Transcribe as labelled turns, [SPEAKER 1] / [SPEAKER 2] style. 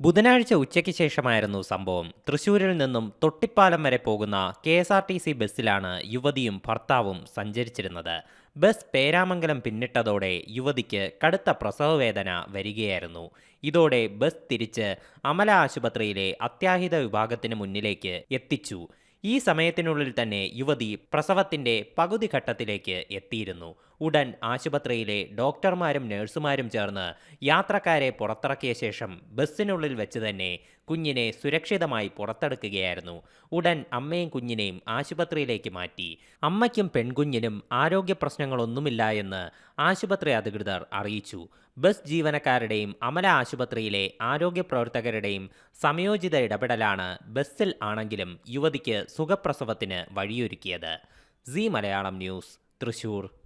[SPEAKER 1] ബുധനാഴ്ച ഉച്ചയ്ക്ക് ശേഷമായിരുന്നു സംഭവം. തൃശൂരിൽ നിന്നും തൊട്ടിപ്പാലം വരെ പോകുന്ന K S R T C ബസ്സിലാണ് യുവതിയും ഭർത്താവും സഞ്ചരിച്ചിരുന്നത്. ബസ് പേരാമംഗലം പിന്നിട്ടതോടെ യുവതിക്ക് കടുത്ത പ്രസവവേദന വരികയായിരുന്നു. ഇതോടെ ബസ് തിരിച്ച് അമല ആശുപത്രിയിലെ അത്യാഹിത വിഭാഗത്തിന് മുന്നിലേക്ക് എത്തിച്ചു. ഈ സമയത്തിനുള്ളിൽ തന്നെ യുവതി പ്രസവത്തിന്റെ പകുതി ഘട്ടത്തിലേക്ക് എത്തിയിരുന്നു. ഉടൻ ആശുപത്രിയിലെ ഡോക്ടർമാരും നഴ്സുമാരും ചേർന്ന് യാത്രക്കാരെ പുറത്തിറക്കിയ ശേഷം ബസ്സിനുള്ളിൽ വെച്ച് തന്നെ കുഞ്ഞിനെ സുരക്ഷിതമായി പുറത്തെടുക്കുകയായിരുന്നു. ഉടൻ അമ്മയും കുഞ്ഞിനെയും ആശുപത്രിയിലേക്ക് മാറ്റി. അമ്മയ്ക്കും പെൺകുഞ്ഞിനും ആരോഗ്യ പ്രശ്നങ്ങളൊന്നുമില്ല എന്ന് ആശുപത്രി അധികൃതർ അറിയിച്ചു. ബസ് ജീവനക്കാരുടെയും അമല ആശുപത്രിയിലെ ആരോഗ്യ പ്രവർത്തകരുടെയും സംയോജിത ഇടപെടലാണ് ബസ്സിൽ ആണെങ്കിലും യുവതിക്ക് സുഖപ്രസവത്തിന് വഴിയൊരുക്കിയത്. Zee Malayalam news Thrissur.